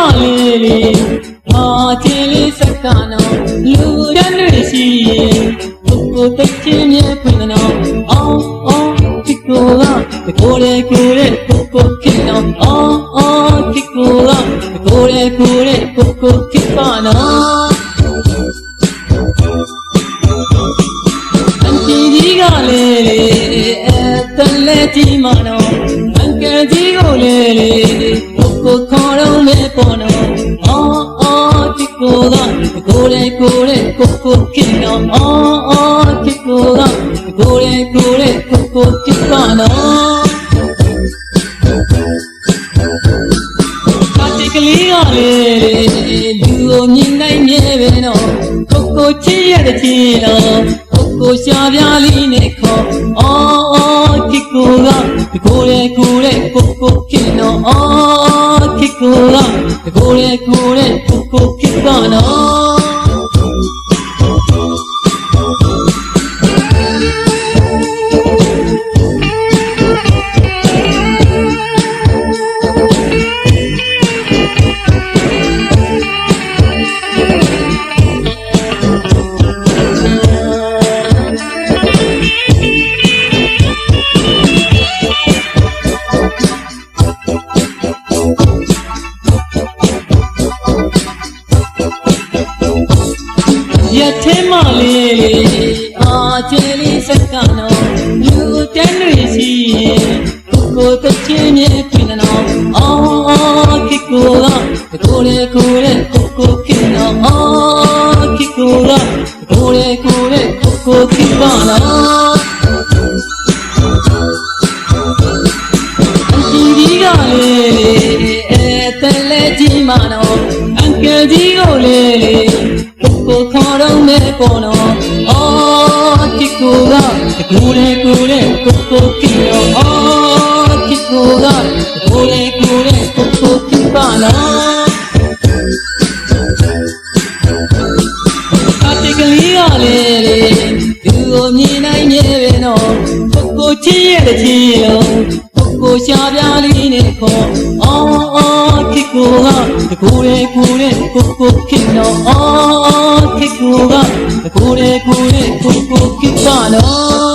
တော့လေလေမာချင်းလေးစက္ကနောလူရန်တွေရှိရင်ကိုကိုတိတ်ချင်းမြဲဖွင့်နောအောင်အောင်ဒီကိုကဒီကိုလေကိုလေကိုကိုခင်နောအောင်အောင်ဒီကိုကဒီကိုလေကိုလေကိုကိုခင်ပါနောကလေလေအဲတလဲကြီးမနော်အကယ်ကြီးကိုလေလေကိုကိုခေါ် ပေါ်နော်အော်အော်ဒီကိုကကိုလေကိုလေကိုကိုကင်းနော်အော်အော်ဒီကိုကကိုလေကိုလေကိုကိုကင်းနော်ကာတိကလေးကလေလူကိုမြင်နိုင်မြဲပဲနော်ကိုကိုချစ်ရတဲ့ချီနော်ကိုကိုရှာပြလေးနဲ့ခေါ်အော်အော်ဒီကိုကကိုလေကိုလေကိုကိုကင်းနော်အော် ဒီကိုကကိုလေကိုလေကိုကိုကင်း နော်ရထဲမလေးလေအာကျဲလေးစက္ကနော်လူတန်းတွေစီကိုကိုတချင်းမြဲပြင်နော်အော်အော်ခိကိုကကိုလေကိုလေကိုကိုခိနော်အော်ခိကိုကကိုလေကိုလေကိုကိုခိပါနော်ဒီဒီကလေးအဲတလဲကြီးမနော်အန်ကယ်ကြီးကိုလေးလေကိုခေါ်တော့ မဲပေါ်နော်အော်ဒီကိုကကိုလေကိုလေကိုကိုကိရောအော်ဒီကိုကကိုလေကိုလေကိုကိုကိပါနော်အတိကလေးကလေးလေသူကိုမြင်နိုင်မြဲပဲနော်ကိုကိုချစ်ရဲ့တချီလုံးကိုကိုရှာပြလေးနဲ့ခေါ်အော် အော်ဒီကိုကကိုလေကိုလေကိုကိုကိနော်အော်ဒီကိုကကိုလေကိုလေကိုကိုကိပါနော်